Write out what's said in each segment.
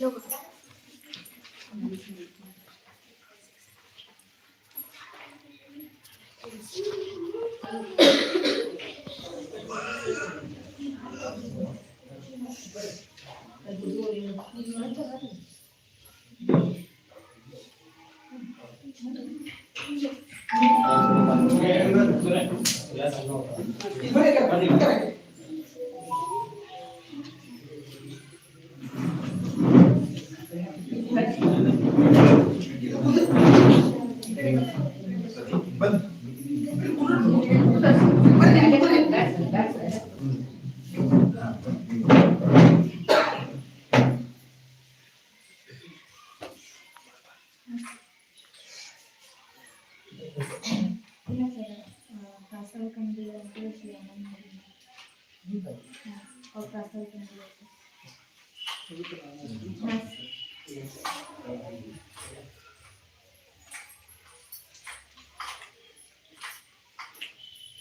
ಇಲ್ಲ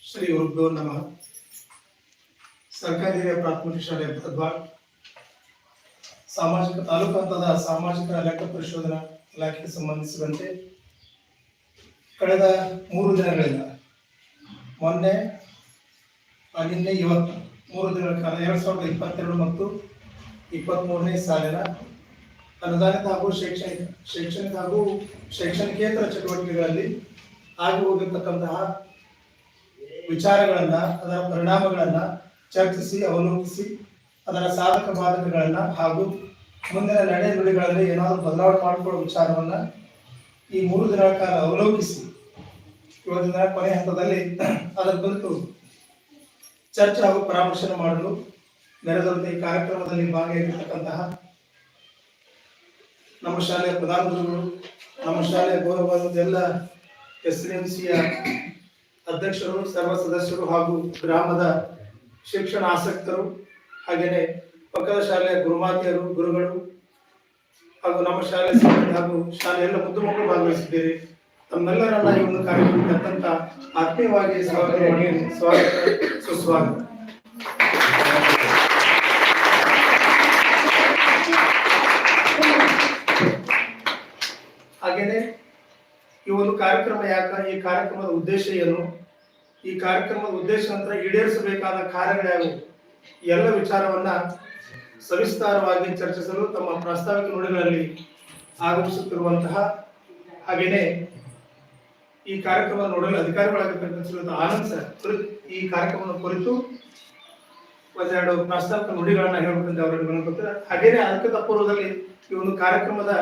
ಶ್ರೀ ಉರ್ಗೋ ನಮಃ. ಸರ್ಕಾರಿ ಪ್ರಾಥಮಿಕ ಶಾಲೆ ಭದ್ವಾ ಸಾಮಾಜಿಕ ತಾಲೂಕು ಹಂತದ ಸಾಮಾಜಿಕ ಲೆಕ್ಕ ಪರಿಶೋಧನಾ ಇಲಾಖೆಗೆ ಸಂಬಂಧಿಸಿದಂತೆ ಕಳೆದ ಮೂರು ದಿನಗಳಿಂದ ಮೊನ್ನೆ ನಿನ್ನೆ, ಇವತ್ತು ಮೂರು ದಿನಗಳ ಕಾಲ, ಎರಡ್ ಸಾವಿರದ ಇಪ್ಪತ್ತೆರಡು ಮತ್ತು ಇಪ್ಪತ್ತ್ಮೂರನೇ ಸಾಲಿನ ಅನುದಾನಿತ ಹಾಗೂ ಶೈಕ್ಷಣಿಕ ಶೈಕ್ಷಣಿಕ ಹಾಗೂ ಶೈಕ್ಷಣಿಕೇತರ ಚಟುವಟಿಕೆಗಳಲ್ಲಿ ಆಗಿ ಹೋಗಿರ್ತಕ್ಕಂತಹ ವಿಚಾರಗಳನ್ನ, ಅದರ ಪರಿಣಾಮಗಳನ್ನ ಚರ್ಚಿಸಿ, ಅವಲೋಕಿಸಿ, ಅದರ ಸಾಧಕ ಬಾಧಕಗಳನ್ನ ಹಾಗೂ ಮುಂದಿನ ನಡೆ ನುಡಿಗಳಲ್ಲಿ ಏನಾದರೂ ಬದಲಾವಣೆ ಮಾಡಿಕೊಳ್ಳುವ ವಿಚಾರವನ್ನ ಈ ಮೂರು ದಿನಗಳ ಕಾಲ ಅವಲೋಕಿಸಿ. ಇವತ್ತಿನ ಕೊನೆ ಹಂತದಲ್ಲಿ ಅದರ ಕುರಿತು ಚರ್ಚೆ ಹಾಗೂ ಪರಾಮರ್ಶೆ ಮಾಡಲು ನೆರೆದಂತೆ ಕಾರ್ಯಕ್ರಮದಲ್ಲಿ ಭಾಗಿಯಾಗಿರ್ತಕ್ಕಂತಹ ನಮ್ಮ ಶಾಲೆಯ ಪ್ರಧಾನ ಗುರುಗಳು ನಮ್ಮ ಶಾಲೆಯ ಗೌರವವಾದ ಎಲ್ಲ ಎಸ್ ಎಂ ಸಿಯ ಅಧ್ಯಕ್ಷರು, ಸರ್ವ ಸದಸ್ಯರು ಹಾಗೂ ಗ್ರಾಮದ ಶಿಕ್ಷಣ ಆಸಕ್ತರು, ಹಾಗೆಯೇ ಪಕ್ಕದ ಶಾಲೆಯ ಗುರುಮಾತೆಯರು, ಗುರುಗಳು ಹಾಗೂ ನಮ್ಮ ಶಾಲೆ ಸಿಬ್ಬಂದಿ ಹಾಗೂ ಶಾಲೆಯ ಎಲ್ಲ ಮುದ್ದು ಮಕ್ಕಳು ಭಾಗವಹಿಸಿದ್ದೀರಿ ತಮ್ಮೆಲ್ಲರನ್ನ ಈ ಒಂದು ಕಾರ್ಯಕ್ರಮಕ್ಕೆ ಅತ್ಯಂತ ಆತ್ಮೀಯವಾಗಿ ಸ್ವಾಗತ ಮಾಡಿ, ಸ್ವಾಗತ, ಸುಸ್ವಾಗತ. ಹಾಗೇನೆ ಈ ಒಂದು ಕಾರ್ಯಕ್ರಮ ಯಾಕ, ಈ ಕಾರ್ಯಕ್ರಮದ ಉದ್ದೇಶ ಏನು? ಈ ಕಾರ್ಯಕ್ರಮದ ಉದ್ದೇಶ ನಂತರ ಈಡೇರಿಸಬೇಕಾದ ಕಾರ್ಯಗಳ್ಯಾವು ಎಲ್ಲ ವಿಚಾರವನ್ನ ಸವಿಸ್ತಾರವಾಗಿ ಚರ್ಚಿಸಲು ತಮ್ಮ ಪ್ರಾಸ್ತಾವಿಕ ನುಡಿಗಳಲ್ಲಿ ಆಗಮಿಸುತ್ತಿರುವಂತಹ ಹಾಗೇನೆ ಈ ಕಾರ್ಯಕ್ರಮ ನೋಡಲು ಅಧಿಕಾರಿಗಳಾಗಿರ್ತಕ್ಕಂಥ ಆನಂದ್ ಸರ್ ಈ ಕಾರ್ಯಕ್ರಮದ ಕುರಿತು ಒಂದೆರಡು ಪ್ರಾಸ್ತಾವಿಕ ನುಡಿಗಳನ್ನ ಹೇಳ್ಬೇಕಂತ ಅವರಿಗೆ ವಿನಂತಿ ಹಾಗೇನೆ ಅದಕ್ಕೆ ಪೂರ್ವದಲ್ಲಿ ಈ ಒಂದು ಕಾರ್ಯಕ್ರಮದ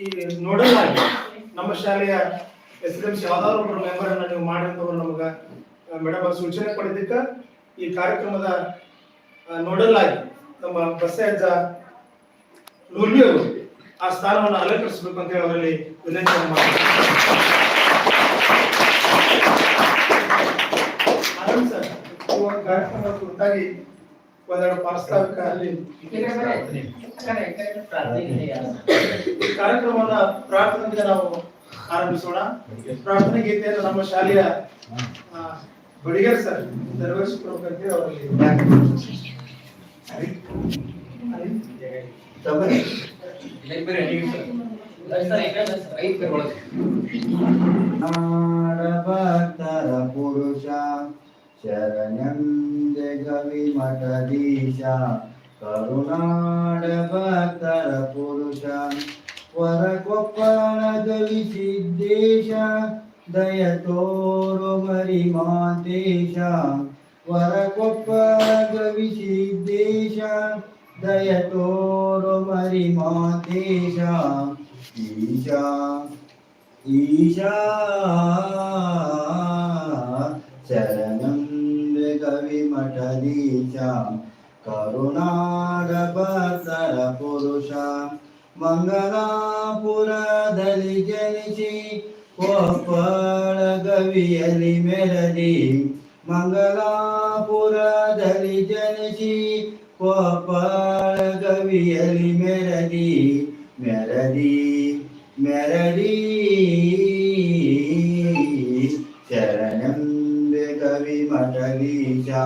ಈ ನೋಡಲ್ ಆಗಿ ನಮ್ಮ ಶಾಲೆಯ ಎಸ್ ಎಂ ಸಿ ಯಾವ್ದಾದ್ರು ಒಬ್ಬರು ಮೆಂಬರ್ ಅನ್ನ ನೀವು ಮಾಡಿದವರು ನಮಗ ಮೇಡಮ್ ಸೂಚನೆ ಪಡೆದಿದ್ದ ಈ ಕಾರ್ಯಕ್ರಮದ ನೋಡಲ್ ಆಗಿ ನಮ್ಮ ಬಸಯ್ಯಜ್ಜ ಆ ಸ್ಥಾನವನ್ನು ಅಲಂಕರಿಸಬೇಕು ಅಂತ ಹೇಳಿ ಅವರಲ್ಲಿ ವಿನಂತಿಯನ್ನು ಮಾಡ್ತೀನಿ. ಈ ಒಂದು ಕಾರ್ಯಕ್ರಮದ ಕುರಿತಾಗಿ ಒಂದೆರಡು ಪ್ರಾಸ್ತಾವಿಕ ಅಲ್ಲಿ ಕಾರ್ಯಕ್ರಮವನ್ನ ಪ್ರಾರ್ಥನೆಯಿಂದ ನಾವು ಆರಂಭಿಸೋಣ. ಪ್ರಾರ್ಥನೆ ಗೀತೆಯನ್ನು ನಮ್ಮ ಶಾಲೆಯ ಬಡಿಗರ್ ಸರ್ ನೆರವೇರಿಸಿಕೊಡ್ಬೇಕಂತ ಅವರಲ್ಲಿ ಭಕ್ತರ ಪುರುಷ. शरणं जगविमटधीशा करुणाडभक्तरपुरुष वरकोपणद्विसिद्धेश दयतोरु गरिमादेश वरकोपणद्विसिद्धेश दयतोरु गरिमादेश ईशा ईशा शरण विमठरीशां करुणारपसर मङ्गलापुरदलि जनिषि कोप्पळगवियलि मेलदि मङ्गलापुरदलि जनिषि कोप्पळगवियलि मेलदि मेलदि मेलदि ಮಠಲೀಶ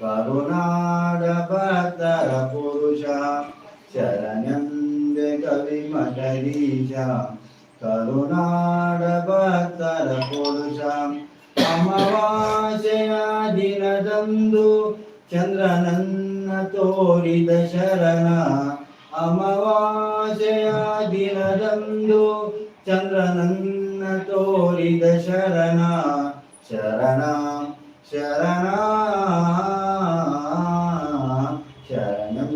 ಕರುನಾಡ ಭಕ್ತರ ಪುರುಷ ಶರಣಂ ವಿಮಠದೀಶ ಕರುನಾಡ ಭಕ್ತರ ಪುರುಷ ಅಮಾವಾಸ್ಯೆಯ ದಿನದಂದು ಚಂದ್ರನನ್ನ ತೋರಿದ ಶರಣ ಅಮಾವಾಸ್ಯೆಯ ದಿನದಂದು ಚಂದ್ರನನ್ನ ತೋರಿದ ಶರಣ ಶರಣ ಶರಣ. ಶರಣಂ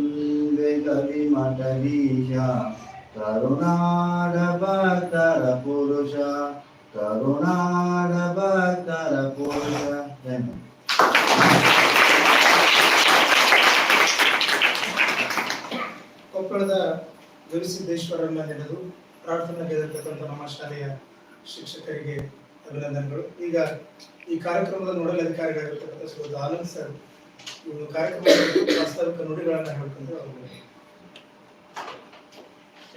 ಕವಿ ಮಠದೀಶ ಕರುನಾಡ ಭಕ್ತರ ಪುರುಷ. ಕರುನಾಡ ಭಕ್ತರ ಪುರುಷ ಕೊಪ್ಪಳದ ಗವಿಸಿದ್ದೇಶ್ವರನ್ನ ನೆನೆದು ಪ್ರಾರ್ಥನೆ ಗೆದಿರ್ತಕ್ಕಂಥ ನಮ್ಮ ಶಾಲೆಯ ಶಿಕ್ಷಕರಿಗೆ ಅಭಿನಂದನೆಗಳು. ಈಗ ಈ ಕಾರ್ಯಕ್ರಮದ ನೋಡಲ್ ಅಧಿಕಾರಿಗಳಿರ್ತಕ್ಕಂಥ ಶ್ರೀ ಆನಂದ್ ಸರ್ ಒಂದು ಕಾರ್ಯಕ್ರಮದ ಪ್ರಾಸ್ತಾವಿಕ ನುಡಿಗಳನ್ನ ಹೇಳ್ಕೊಂಡು ಅವರು.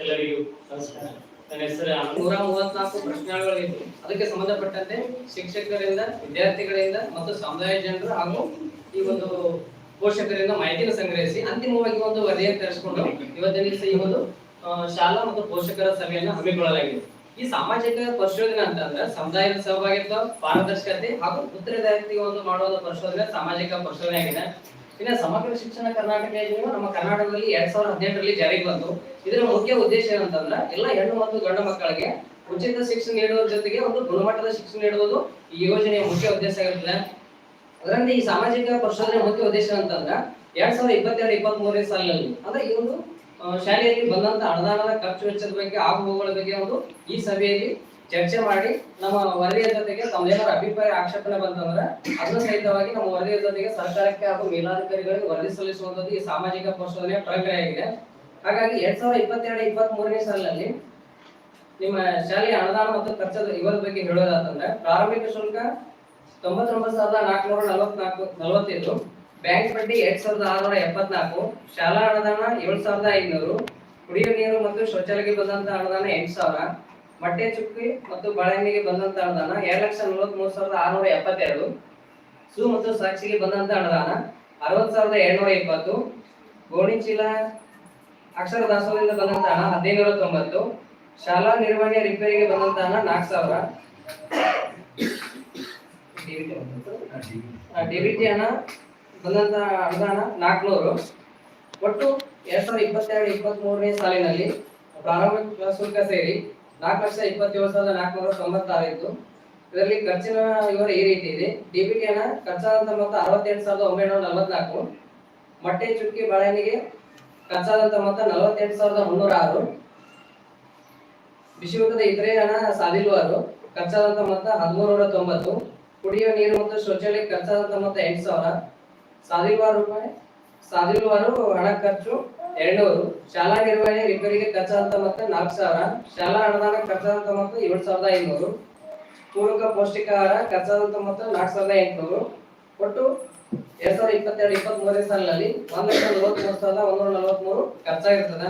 ಎಲ್ಲರಿಗೂ ನಮಸ್ಕಾರ. ನನ್ನ ಹೆಸರು ನೂರ ಮೂವತ್ನಾಲ್ಕು ಪ್ರಶ್ನೆಗಳಿದ್ದು ಅದಕ್ಕೆ ಸಂಬಂಧಪಟ್ಟಂತೆ ಶಿಕ್ಷಕರಿಂದ, ವಿದ್ಯಾರ್ಥಿಗಳಿಂದ ಮತ್ತು ಸಮುದಾಯ ಜನರು ಹಾಗೂ ಈ ಒಂದು ಪೋಷಕರಿಂದ ಮಾಹಿತಿಯನ್ನು ಸಂಗ್ರಹಿಸಿ ಅಂತಿಮವಾಗಿ ಒಂದು ವರದಿಯನ್ನು ತರಿಸಿಕೊಂಡು ಇವತ್ತಿನ ದಿವಸ ಈ ಒಂದು ಶಾಲಾ ಮತ್ತು ಪೋಷಕರ ಸಭೆಯನ್ನು ಹಮ್ಮಿಕೊಳ್ಳಲಾಗಿದೆ. ಈ ಸಾಮಾಜಿಕ ಪರಿಶೋಧನೆ ಅಂತಂದ್ರೆ ಸಮುದಾಯದ ಸಹಭಾಗಿತ್ವ, ಪಾರದರ್ಶಕತೆ ಹಾಗೂ ಉತ್ತರದಾಯಿತಿ ಒಂದು ಮಾಡುವ ಪರಿಶೋಧನೆ, ಸಾಮಾಜಿಕ ಪರಿಶೋಧನೆ ಆಗಿದೆ. ಇನ್ನು ಸಮಗ್ರ ಶಿಕ್ಷಣ ಕರ್ನಾಟಕ ಯೋಜನೆಯು ನಮ್ಮ ಕರ್ನಾಟಕದಲ್ಲಿ ಎರಡ್ ಸಾವಿರದ ಹದಿನೆಂಟರಲ್ಲಿ ಜಾರಿಗೆ ಬಂತು ಇದರ ಮುಖ್ಯ ಉದ್ದೇಶ ಏನಂತಂದ್ರೆ ಎಲ್ಲ ಹೆಣ್ಣು ಮತ್ತು ಗಂಡು ಮಕ್ಕಳಿಗೆ ಉಚಿತ ಶಿಕ್ಷಣ ನೀಡುವ ಜೊತೆಗೆ ಒಂದು ಗುಣಮಟ್ಟದ ಶಿಕ್ಷಣ ನೀಡುವುದು ಈ ಯೋಜನೆಯ ಮುಖ್ಯ ಉದ್ದೇಶ ಆಗಿರ್ತದೆ ಅದರಂತೆ ಈ ಸಾಮಾಜಿಕ ಪರಿಶೋಧನೆ ಮುಖ್ಯ ಉದ್ದೇಶ ಅಂತಂದ್ರೆ ಎರಡ್ ಸಾವಿರದ ಇಪ್ಪತ್ತೆರಡು ಇಪ್ಪತ್ತ್ ಮೂರನೇ ಸಾಲಿನಲ್ಲಿ, ಅಂದ್ರೆ ಈ ಒಂದು ಶಾಲೆಯಲ್ಲಿ ಬಂದಂತ ಅನುದಾನದ ಖರ್ಚು ವೆಚ್ಚದ ಬಗ್ಗೆ ಆಗುಹೋಗುಗಳ ಬಗ್ಗೆ ಒಂದು ಈ ಸಭೆಯಲ್ಲಿ ಚರ್ಚೆ ಮಾಡಿ ನಮ್ಮ ವರದಿಯ ಜೊತೆಗೆ ತಮ್ಮೆಲ್ಲರ ಅಭಿಪ್ರಾಯ ಆಕ್ಷೇಪಣೆ ಬಂತಂದ್ರೆ ಅದರ ಸಹಿತವಾಗಿ ನಮ್ಮ ವರದಿಯ ಜೊತೆಗೆ ಸರ್ಕಾರಕ್ಕೆ ಹಾಗೂ ಮೇಲಾಧಿಕಾರಿಗಳಿಗೆ ವರದಿ ಸಲ್ಲಿಸುವಂತದ್ದು ಈ ಸಾಮಾಜಿಕ ಪರಿಶೋಧನೆಯ ಪ್ರಕ್ರಿಯೆಯಾಗಿದೆ ಹಾಗಾಗಿ ಎರಡ್ ಸಾವಿರದ ಇಪ್ಪತ್ತೆರಡು ಇಪ್ಪತ್ತ್ ಮೂರನೇ ಸಾಲಿನಲ್ಲಿ ನಿಮ್ಮ ಶಾಲೆಯ ಅನುದಾನ ಮತ್ತು ಖರ್ಚದ ಇವರ ಬಗ್ಗೆ ಹೇಳೋದಾತಂದ್ರೆ ಪ್ರಾರಂಭಿಕ ಶುಲ್ಕ ತೊಂಬತ್ತೊಂಬತ್ತು ಸಾವಿರದ ನಾಲ್ಕುನೂರ ನಲವತ್ನಾಲ್ಕು, ನಲವತ್ತೈದು. ಬ್ಯಾಂಕ್ ಬಡ್ಡಿ ಎರಡ್ ಸಾವಿರದ ಆರುನೂರ ಎಪ್ಪತ್ನಾಲ್ಕು ಶಾಲಾ ಅನುದಾನ ಏಳು ಸಾವಿರದ ಐನೂರು ಕುಡಿಯುವ ನೀರು ಮತ್ತು ಶೌಚಾಲಯಕ್ಕೆ ಬಂದಂತ ಅನುದಾನ ಎಂಟು ಸಾವಿರ ಮೊಟ್ಟೆ ಚುಕ್ಕಿ ಮತ್ತು ಬಾಳೆಹಣ್ಣಿಗೆ ಬಂದಂತ ಅನುದಾನ ಎರಡು ಲಕ್ಷ ನಲವತ್ಮೂರು ಸಾವಿರದ ಆರುನೂರ ಎಪ್ಪತ್ತೆರಡು ಸು ಮತ್ತು ಸಾಕ್ಷಿಗೆ ಬಂದಂತ ಅನುದಾನ ಅರವತ್ತು ಸಾವಿರದ ಏಳ್ನೂರ ಇಪ್ಪತ್ತು ಗೋಣಿ ಚೀಲ ಅಕ್ಷರ ದಾಸೋಹದಿಂದ ಬಂದಂತ ಹಣ ಹದಿನೈದುನೂರ ತೊಂಬತ್ತು ಶಾಲಾ ನಿರ್ವಹಣೆ ರಿಪೇರಿಗೆ ಬಂದಂತ ಹಣ ನಾಲ್ಕು ಸಾವಿರ. ಡಿಬಿಟಿ ಹಣ? ಬಂದಂತ ಅನುದಾನ ನಾಲ್ಕುನೂರು ಒಟ್ಟು ಎರಡ್ ಸಾವಿರದ ಇಪ್ಪತ್ತೆರಡು ಇಪ್ಪತ್ತ್ ಮೂರನೇ ಸಾಲಿನಲ್ಲಿ ಪ್ರಾರಂಭಿಕ ಶುಲ್ಕ ಸೇರಿ ನಾಲ್ಕು ಲಕ್ಷ ಇಪ್ಪತ್ತೇಳು ಸಾವಿರದ ನಾಲ್ಕುನೂರ ತೊಂಬತ್ತಾರು ಇತ್ತು ಇದರಲ್ಲಿ ಖರ್ಚಿನ ವಿವರ ಈ ರೀತಿ ಇದೆ. ಡಿಬಿಟಿ ಹಣ ಖರ್ಚಾದಂತ ಮೊತ್ತ ಅರವತ್ತೆಂಟು ಸಾವಿರದ ಒಂಬೈನೂರ ನಲವತ್ನಾಲ್ಕು. ಮೊಟ್ಟೆ, ಚುಕ್ಕಿ, ಬಾಳೆಹಣ್ಣಿಗೆ ಖರ್ಚಾದಂತ ಮೊತ್ತ ನಲವತ್ತೆಂಟು ಸಾವಿರದ ಮುನ್ನೂರ ಆರು. ಬಿಸಿ ಊಟದ ಇತರೆ ಹಣ ಸಾಧಿಲ್ವಾರು ಖರ್ಚಾದಂತ ಮೊತ್ತ ಹದಿಮೂರು ತೊಂಬತ್ತು. ಕುಡಿಯುವ ನೀರು ಮತ್ತು ಶೌಚಾಲಯ ಖರ್ಚಾದಂತ ಮೊತ್ತ ಎಂಟು ಸಾವಿರ. ಸಾಧಿಲ್ವಾರು ರೂಪಾಯಿ ಸಾಧಿಲ್ವಾರು ಹಣ ಖರ್ಚು ಎರಡ್ನೂರು. ಶಾಲಾ ನಿರ್ವಹಣೆ ರಿಪೇರಿಗೆ ಖರ್ಚಾದಂತ ಮೊತ್ತ ನಾಲ್ಕು ಸಾವಿರ. ಶಾಲಾ ಅನುದಾನ ಖರ್ಚಾದಂತ ಮೊತ್ತ ಏಳು ಸಾವಿರದ ಐನೂರು. ಪೂರಕ ಪೌಷ್ಟಿಕಾಹಾರ ಖರ್ಚಾದಂತ ಮೊತ್ತ ನಾಲ್ಕು ಸಾವಿರದ ಎಂಟುನೂರು. ಒಟ್ಟು ಎರಡ್ ಸಾವಿರದ ಇಪ್ಪತ್ತೆರಡು ಇಪ್ಪತ್ತ್ ಮೂರನೇ ಸಾಲಿನಲ್ಲಿ ಒಂದ್ ಲಕ್ಷ ನಲವತ್ಮೂರು ಸಾವಿರದ ಒಂದೂರ ನಲವತ್ಮೂರು ಖರ್ಚಾಗಿರ್ತದೆ.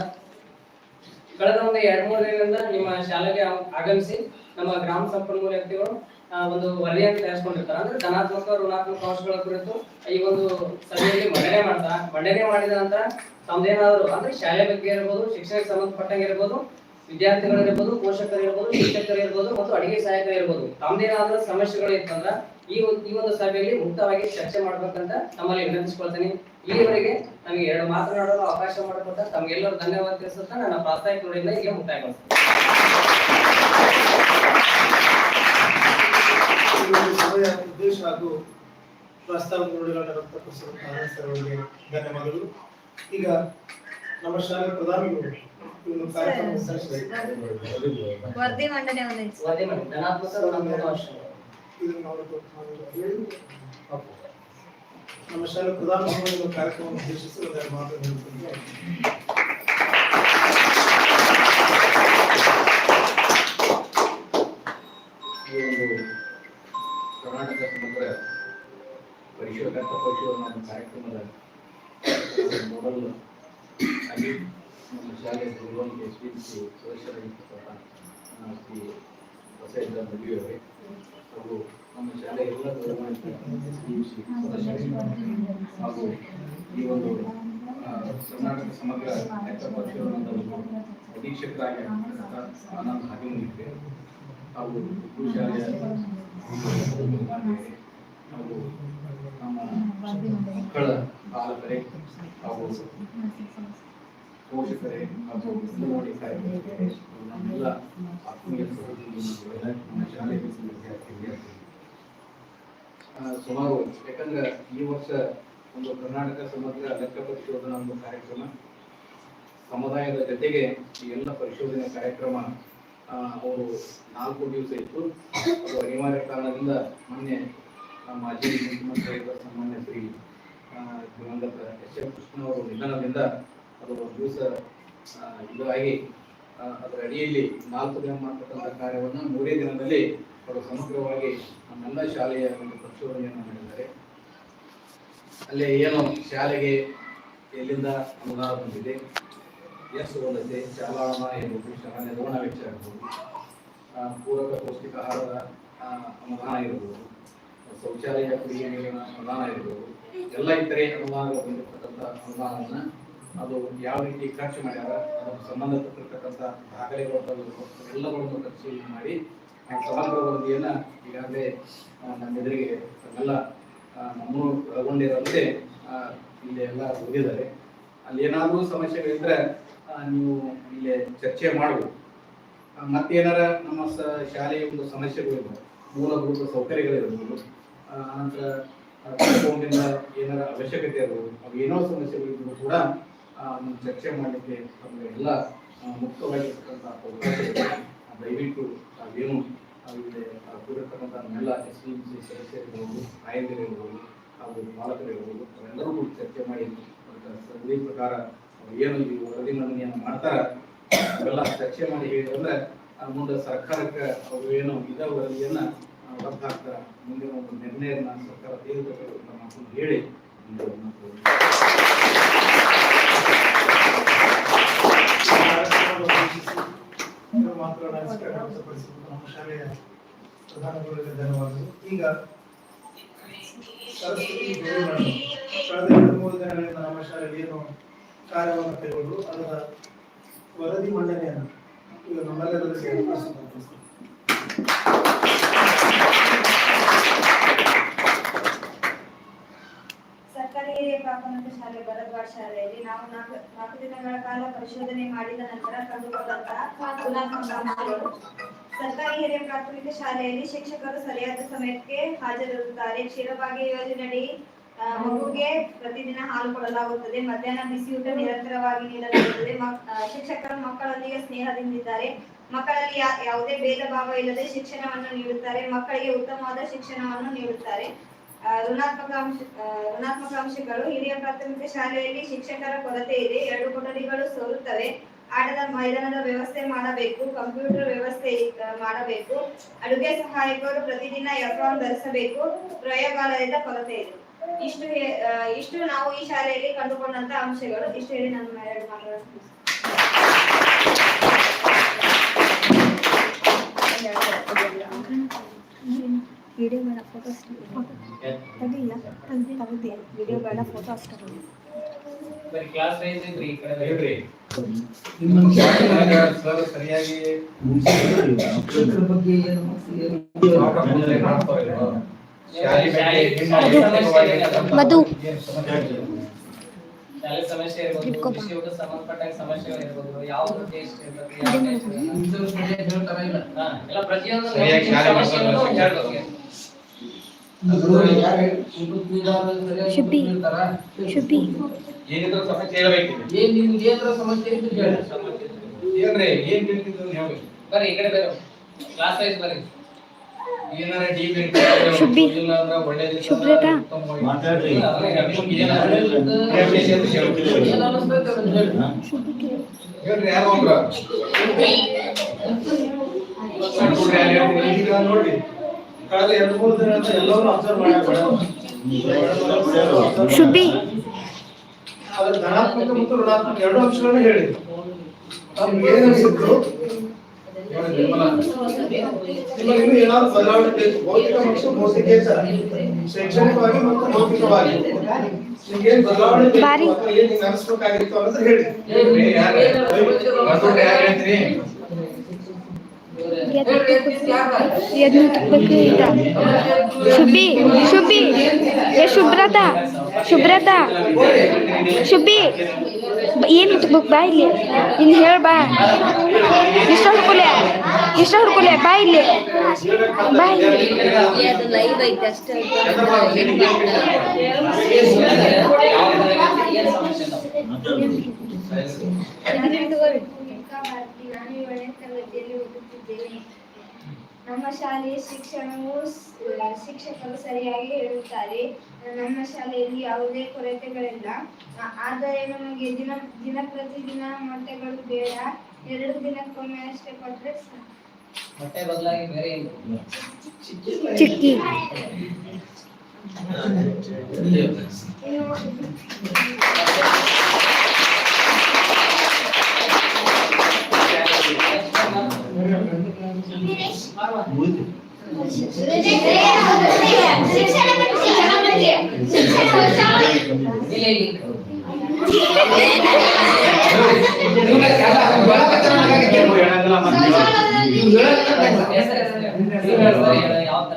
ಕಳೆದ ಒಂದು ಎರಡ್ ಮೂರು ದಿನದಿಂದ ನಿಮ್ಮ ಶಾಲೆಗೆ ಆಗಮಿಸಿ ನಮ್ಮ ಗ್ರಾಮ ಸಂಪನ್ಮೂಲ ವ್ಯಕ್ತಿಗಳು ಒಂದು ವರದಿಯನ್ನು ತಯಾರಿಸ್ಕೊಂಡಿರ್ತಾರೆ. ಅಂದ್ರೆ ಧನಾತ್ಮಕ, ಋಣಾತ್ಮಕ ಅಂಶಗಳ ಕುರಿತು ಈ ಒಂದು ಸಭೆಯಲ್ಲಿ ಮಂಡನೆ ಮಾಡ್ತಾ, ಮಂಡನೆ ಮಾಡಿದ ನಂತರ ತಮ್ದೇನಾದ್ರು ಅಂದ್ರೆ ಶಾಲೆ ಬಗ್ಗೆ ಇರ್ಬೋದು, ಶಿಕ್ಷಣಕ್ಕೆ ಸಂಬಂಧಪಟ್ಟಂಗೆ ಇರ್ಬೋದು, ವಿದ್ಯಾರ್ಥಿಗಳಿರ್ಬೋದು, ಪೋಷಕರಿರ್ಬೋದು, ಶಿಕ್ಷಕರಿರ್ಬೋದು ಮತ್ತು ಅಡಿಗೆ ಸಹಾಯಕರಿರ್ಬೋದು, ತಮ್ದೇನಾದ್ರೂ ಸಮಸ್ಯೆಗಳು ಇತ್ತಂದ್ರ ಈ ಒಂದು- ಈ ಒಂದು ಸಭೆಯಲ್ಲಿ ಮುಕ್ತವಾಗಿ ಚರ್ಚೆ ಮಾಡ್ಬೇಕಂತ ನಮ್ಮಲ್ಲಿ ವಿನಂತಿಸ್ಕೊಳ್ತೀನಿ. ಇಲ್ಲಿವರೆಗೆ ನಮಗೆ ಎರಡು ಮಾತನಾಡಲು ಅವಕಾಶ ಮಾಡಿಕೊಟ್ಟ ತಮಗೆಲ್ಲರೂ ಧನ್ಯವಾದ ತಿಳಿಸುತ್ತಾ ನನ್ನ ಪ್ರಾಸ್ತಾವಿಕ ನುಡಿಯಿಂದ ಈಗ ಮುಕ್ತಾಯಗೊಳಿಸ್ತೀನಿ ಉದ್ದೇಶ ಹಾಗೂ ಪ್ರಸ್ತಾವ ನುಡಿಗಳನ್ನ ವ್ಯಕ್ತಪಡಿಸಿರುವಂತಹ ಆನಂದ್ ಸರ್ ಅವರಿಗೆ ಧನ್ಯವಾದಗಳು. ಈಗ ನಮ್ಮ ಶಾಲೆ ಪ್ರಧಾನಿಗಳು ವರದಿ ಮಂಡನೆ ನಮ್ಮ ಶಾಲೆ ಪ್ರಧಾನ ಕಾರ್ಯಕ್ರಮ ಉದ್ದೇಶಿಸಿ ಒಂದೆರಡು ಕಾರ್ಯಕ್ರಮದ ನೋಡಲ್ ಆಗಿ ನಮ್ಮ ಶಾಲೆಯ ಗುರುಗಳಿಗೆ ಎಸ್ ಪಿ ಸಿ ಸದಸ್ಯರಾಗಿರ್ತಕ್ಕಂಥ ಶ್ರೀ ಬಸವೇಂದ್ರ ಮದುವೆಯವರೇ ಹಾಗೂ ನಮ್ಮ ಶಾಲೆಯ ಎಲ್ಲ ಗೌರವಾನ್ವಿತ SPMC ಸದಸ್ಯರಿಗೆ ಹಾಗೂ ಈ ಒಂದು ಕರ್ನಾಟಕ ಸಮಗ್ರ ಅಧೀಕ್ಷಕರಾಗಿ ಆನಂದ್ ಹಾಗೂ ಉರ್ದು ಶಾಲೆಯ ಹಾಗೂ ನಮ್ಮ ಮಕ್ಕಳ ಪಾಲಕರೇ ಹಾಗೂ ಪೋಷಕರೇ ಹಾಗೂ ನಮ್ಮೆಲ್ಲ ಆತ್ಮೀಯ ನಮ್ಮ ಶಾಲೆಯ ವಿದ್ಯಾರ್ಥಿ ಸುಮಾರು ಯಾಕಂದ್ರೆ ಈ ವರ್ಷ ಒಂದು ಕರ್ನಾಟಕ ಸಮಗ್ರ ಲೆಕ್ಕ ಪರಿಶೋಧನಾ ಒಂದು ಕಾರ್ಯಕ್ರಮ, ಸಮುದಾಯದ ಜೊತೆಗೆ ಈ ಎಲ್ಲ ಪರಿಶೋಧನೆ ಕಾರ್ಯಕ್ರಮ ಅವರು ನಾಲ್ಕು ದಿವಸ ಇತ್ತು. ಅದು ಅನಿವಾರ್ಯ ಕಾರಣದಿಂದ ಮೊನ್ನೆ ಮಾಜಿ ಮುಖ್ಯಮಂತ್ರಿಯಾದ ಸನ್ಮಾನ್ಯ ಶ್ರೀ ದಿವಂಗತ ಎಚ್ ಎಂ ಕೃಷ್ಣ ಅವರು ನಿಧನದಿಂದ ಅದು ದಿವಸ ಇದು ಆಗಿ ಅದರ ಅಡಿಯಲ್ಲಿ ನಾಲ್ಕು ದಿನ ಮಾಡ್ತಕ್ಕಂಥ ಕಾರ್ಯವನ್ನು ಮೂರೇ ದಿನದಲ್ಲಿ ಅವರು ಸಮಗ್ರವಾಗಿ ನನ್ನ ಶಾಲೆಯ ಒಂದು ಪರಿಶೋಧನೆಯನ್ನು ಮಾಡಿದ್ದಾರೆ. ಅಲ್ಲಿ ಏನು ಶಾಲೆಗೆ ಎಲ್ಲಿಂದ ಅನುದಾನ ಬಂದಿದೆ ಎಷ್ಟು ಬಂದಿದೆ ಶಾಲಾಳನ ಇರ್ಬೋದು ಶಾಲಾ ನಿರ್ವಹಣಾ ವೆಚ್ಚ ಇರ್ಬೋದು ಪೂರಕ ಪೌಷ್ಟಿಕ ಆಹಾರದ ಅನುದಾನ ಇರ್ಬೋದು ಶೌಚಾಲಯ ಕುಡಿಯುವ ಅನುದಾನ ಇರ್ಬೋದು, ಎಲ್ಲ ಇತರೆ ಅನುದಾನಗಳು ಬಂದಿರತಕ್ಕಂಥ ಅನುದಾನವನ್ನ ಅದು ಯಾವ ರೀತಿ ಖರ್ಚು ಮಾಡ್ಯಾರ, ಅದಕ್ಕೆ ಸಂಬಂಧಪಟ್ಟಿರ್ತಕ್ಕಂಥ ದಾಖಲೆಗಳು ತೆಗೆದು ಎಲ್ಲಗಳನ್ನು ಪರಿಶೀಲನೆ ಮಾಡಿ ಸಮಗ್ರ ವರದಿಯನ್ನ ಈಗಾಗಲೇ ನಮ್ಮ ಎದುರಿಗೆ ಎಲ್ಲ ನಮ್ಮನ್ನು ಒಳಗೊಂಡಿರುವಂತೆ ಇಲ್ಲಿ ಎಲ್ಲ ಓದಿದ್ದಾರೆ ಅಲ್ಲಿ ಏನಾದರೂ ಸಮಸ್ಯೆಗಳಿದ್ರೆ ನೀವು ಇಲ್ಲಿ ಚರ್ಚೆ ಮಾಡಬಹುದು ಮತ್ತೇನಾರ ನಮ್ಮ ಶಾಲೆಯ ಒಂದು ಸಮಸ್ಯೆಗಳಿರ್ಬೋದು ಮೂಲಭೂತ ಸೌಕರ್ಯಗಳಿರ್ಬೋದು ಅನಂತರ ಕಾಂಪೌಂಡಿಂದ ಏನಾರ ಅವಶ್ಯಕತೆ ಇರ್ಬೋದು ಅವು ಏನೋ ಸಮಸ್ಯೆಗಳಿದ್ರು ಕೂಡ ಚರ್ಚೆ ಮಾಡಲಿಕ್ಕೆ ನಮಗೆ ಎಲ್ಲ ಮುಕ್ತವಾಗಿರ್ತಕ್ಕಂಥ ದಯವಿಟ್ಟು ತಾವೇನು ಕೂಡಿರ್ತಕ್ಕಂಥ ನಮ್ಮೆಲ್ಲ ಎಸ್ ಡಿ ಸಿ ಸದಸ್ಯರಿರ್ಬೋದು ಆಯಂದಿರಿರ್ಬೋದು ಹಾಗೂ ಪಾಲಕರಿರ್ಬೋದು, ಅವರೆಲ್ಲರೂ ಕೂಡ ಚರ್ಚೆ ಮಾಡಿ ಸರದಿ ಪ್ರಕಾರ ಏನು ಈ ವರದಿ ಮಂಡನೆಯನ್ನು ಮಾಡ್ತಾರ ಅವೆಲ್ಲ ಚರ್ಚೆ ಮಾಡಿ ಹೇಳಿದ್ರೆ ಮುಂದೆ ಸರ್ಕಾರಕ್ಕೆ ಅವರು ಏನು ಇದ ವರದಿಯನ್ನ ಹಾಕ್ತಾರ ಮುಂದಿನ ಒಂದು ನಿರ್ಣಯವನ್ನು ಸರ್ಕಾರ ತೆಗೆದುಕೊಳ್ಳಬೇಕು ಅಂತ ಹೇಳಿ ನಮ್ಮ ಶಾಲೆಯ ಶಾಲೆಯಲ್ಲಿ ಏನು ಕಾರ್ಯವನ್ನು ಕೈಗೊಂಡು ಅದರ ವರದಿ ಮಂಡನೆಯನ್ನು ಈಗ ನಮ್ಮೆಲ್ಲರಿಗೆ ಪ್ರಸ್ತುತ ಪಡಿಸ್ತೀನಿ. ಸರ್ಕಾರಿ ಹಿರಿಯ ಪ್ರಾಥಮಿಕ ಶಾಲೆ ಭರದ್ವಾಜ್ ಶಾಲೆಯಲ್ಲಿ ನಾವು ನಾಲ್ಕು ನಾಲ್ಕು ದಿನಗಳ ಕಾಲ ಪರಿಶೋಧನೆ ಮಾಡಿದ ನಂತರ ಕಂಡುಕೊಂಡಂತಹ ಸರ್ಕಾರಿ ಹಿರಿಯ ಪ್ರಾಥಮಿಕ ಶಾಲೆಯಲ್ಲಿ ಶಿಕ್ಷಕರು ಸರಿಯಾದ ಸಮಯಕ್ಕೆ ಹಾಜರಿರುತ್ತಾರೆ. ಕ್ಷೀರಭಾಗ್ಯ ಯೋಜನೆಯಡಿ ಮಗುಗೆ ಪ್ರತಿದಿನ ಹಾಲು ಕೊಡಲಾಗುತ್ತದೆ. ಮಧ್ಯಾಹ್ನ ಬಿಸಿಯೂಟ ನಿರಂತರವಾಗಿ ನೀಡಲಾಗುತ್ತದೆ. ಶಿಕ್ಷಕರು ಮಕ್ಕಳೊಂದಿಗೆ ಸ್ನೇಹದಿಂದಿದ್ದಾರೆ. ಮಕ್ಕಳಲ್ಲಿ ಯಾವುದೇ ಭೇದ ಭಾವ ಇಲ್ಲದೆ ಶಿಕ್ಷಣವನ್ನು ನೀಡುತ್ತಾರೆ. ಮಕ್ಕಳಿಗೆ ಉತ್ತಮವಾದ ಶಿಕ್ಷಣವನ್ನು ನೀಡುತ್ತಾರೆ. ಋಣಾತ್ಮಕ ಅಂಶ ಋಣಾತ್ಮಕ ಅಂಶಗಳು ಹಿರಿಯ ಪ್ರಾಥಮಿಕ ಶಾಲೆಯಲ್ಲಿ ಶಿಕ್ಷಕರ ಕೊರತೆ ಇದೆ. ಎರಡು ಕೊಠಡಿಗಳು ಸೋರುತ್ತವೆ. ಆಟದ ಮೈದಾನದ ವ್ಯವಸ್ಥೆ ಮಾಡಬೇಕು, ಕಂಪ್ಯೂಟರ್ ವ್ಯವಸ್ಥೆ ಮಾಡಬೇಕು. ಅಡುಗೆ ಸಹಾಯಕರು ಪ್ರತಿದಿನ ಎಫ್ರಾನ್ ಧರಿಸಬೇಕು. ಪ್ರಯೋಗಾಲಯದ ಕೊರತೆ ಇದೆ. ಇಷ್ಟು ಇಷ್ಟು ನಾವು ಈ ಶಾಲೆಯಲ್ಲಿ ಕಂಡುಕೊಂಡಂತ ಅಂಶಗಳು. ಇಷ್ಟು ಹೇಳಿ ನಾನು ಎರಡು ಮಾತುಗಳನ್ನು ವಿಡಿಯೋ ಬೇಡ ಫೋಟೋ ಅಷ್ಟೇ. ತೆಗಿಲ್ಲ ತೆಗ್ದು. ವಿಡಿಯೋ ಬೇಡ ಫೋಟೋ ಅಷ್ಟೇ ಬರೀ ಕ್ಲಾಸ್ ವೈಸ್ ಇದ್ರಿ ಈ ಕಡೆ? ಹೇಳ್ರಿ. ನಿಮ್ಮ ಶಾಲೆಯಾಗ ಸರ್ ಸರಿಯಾಗಿ? ಪಾಠ ಬೋಧನೆ ಮಾಡ್ತಾ ಇಲ್ವಾ? ಶಾಲೆ ಮೇಲೆ ನಿಮ್ಮ ವೈಯಕ್ತಿಕವಾಗಿ ಮಧು. ಏನ್ ಸಮಸ್ಯೆ ಇದೆ? ಶಾಲೆ ಸಮಸ್ಯೆ ಇರ್ಬೋದು. ಇಟ್ಕೊಪ್ಪ. ಕೃಷಿ ಊಟ ಸಂಬಂಧಪಟ್ಟ ಸಮಸ್ಯೆಗಳು ಇರ್ಬೋದು. ಯಾವ್ದು ಟೇಸ್ಟ್ ಇರ್ತದೆ? ಯಾವ taste ಇರ್ತದೆ. ಹಾ, ಎಲ್ಲ ಪ್ರತಿಯೊಂದು ಸರಿಯಾಗಿ ಶಾಲೆ ಸಮಸ್ಯೆಗಳು ಮಾಡ್ತಾರೆ. ಹೇಳ್ಬೇಕು. ಶುಭಿ ಶುಭಿ ಏನಿದ್ರು ಸಮಸ್ಯೆ ಹೇಳ್ಬೇಕಿದೆ ಏನ್ ನಿಮ್ಗೆ ಏನಾರ ಸಮಸ್ಯೆ ಇದ್ರೆ ಹೇಳಿ ಸಮಸ್ಯೆ ಇರ್ತದೆ. ಏನ್ರಿ ಏನ್ ತಿಳಿತಿದ್ದು ಹೇಳ್ಬೇಕು ಬರ್ರಿ ಈ ಕಡೆ ಬರ್ರಿ ಕ್ಲಾಸ್ ವೈಸ್ ಬರ್ರಿ ಏನಾರ ಡಿ ಶುಭಿ. ಇಲ್ಲ ಅಂದ್ರೆ ಒಳ್ಳೇದಿಲ್ಲ ಶುಭ್ರೇಖಾ. ಉತ್ತಮವಾಗಿ- ಮಾತಾಡ್ರಿ. ನಿಮ್ಗೆ ಏನಾರ ಹೇಳ್ಬೇಕು ಅಂತ ಹೇಳ್ಬೇಕು. ಏನ್ ಅನಿಸ್ತೈತೆ ಅದನ್ನ ಹೇಳಿ ಹೇಳ್ರಿ ಯಾರು ಒಬ್ರು ಹುಡ್ಗ್ರು ಯಾರು ಹೇಳ್ತೀರಿ? ಈಗ ನೋಡ್ರಿ ಕಳೆದ ಎರಡು ಮೂರು ದಿನದಿಂದ ಎಲ್ಲವನ್ನೂ ಅಬ್ಸರ್ವ್ ಮಾಡ್ಯಾರ ಶುಭಿ ಅದ್ರ ಧನಾತ್ಮಕ ಮತ್ತು ಋಣಾತ್ಮಕ ಎರಡು ಅಂಶಗಳನ್ನ ಹೇಳಿ. ನಮ್ಗೆ ಏನ್ ನಿಮಗೆ ಇನ್ನೂ ಏನಾದ್ರು ಬದಲಾವಣೆ ಬೇಕು? ಭೌತಿಕ ಮತ್ತು ಭೌತಿಕೇತರ. ಶೈಕ್ಷಣಿಕವಾಗಿ ಮತ್ತು ಭೌತಿಕವಾಗಿ. ನಿಮ್ಗೆ ಏನ್ ಬದಲಾವಣೆ ಬೇಕು. ಅಥವಾ ಏನ್ ಅನಿಸ್ಬೇಕಾಗಿತ್ತು ಅನ್ನೋದು ಹೇಳಿ. शुभ्रता शुभ्रता शुभी बी बाले बाले ಓದುತ್ತಿದ್ದೇನೆ ನಮ್ಮ ಶಾಲೆಯ ಶಿಕ್ಷಣವು ಶಿಕ್ಷಕರು ಸರಿಯಾಗಿ ಹೇಳುತ್ತಾರೆ. ನಮ್ಮ ಶಾಲೆಯಲ್ಲಿ ಯಾವುದೇ ಕೊರತೆಗಳಿಲ್ಲ. ಆದರೆ ನಮಗೆ ದಿನ ದಿನ ಪ್ರತಿದಿನ ಮೊಟ್ಟೆಗಳು ಬೇಡ. ಎರಡು ದಿನಕ್ಕೊಮ್ಮೆ ಅಷ್ಟೇ ಕೊಟ್ಟರೆ ಮೊಟ್ಟೆ ಬದಲಾಗಿ ಬೇರೆ ಏನು? ಚಿಕ್ಕಿ. ಇನ್ನು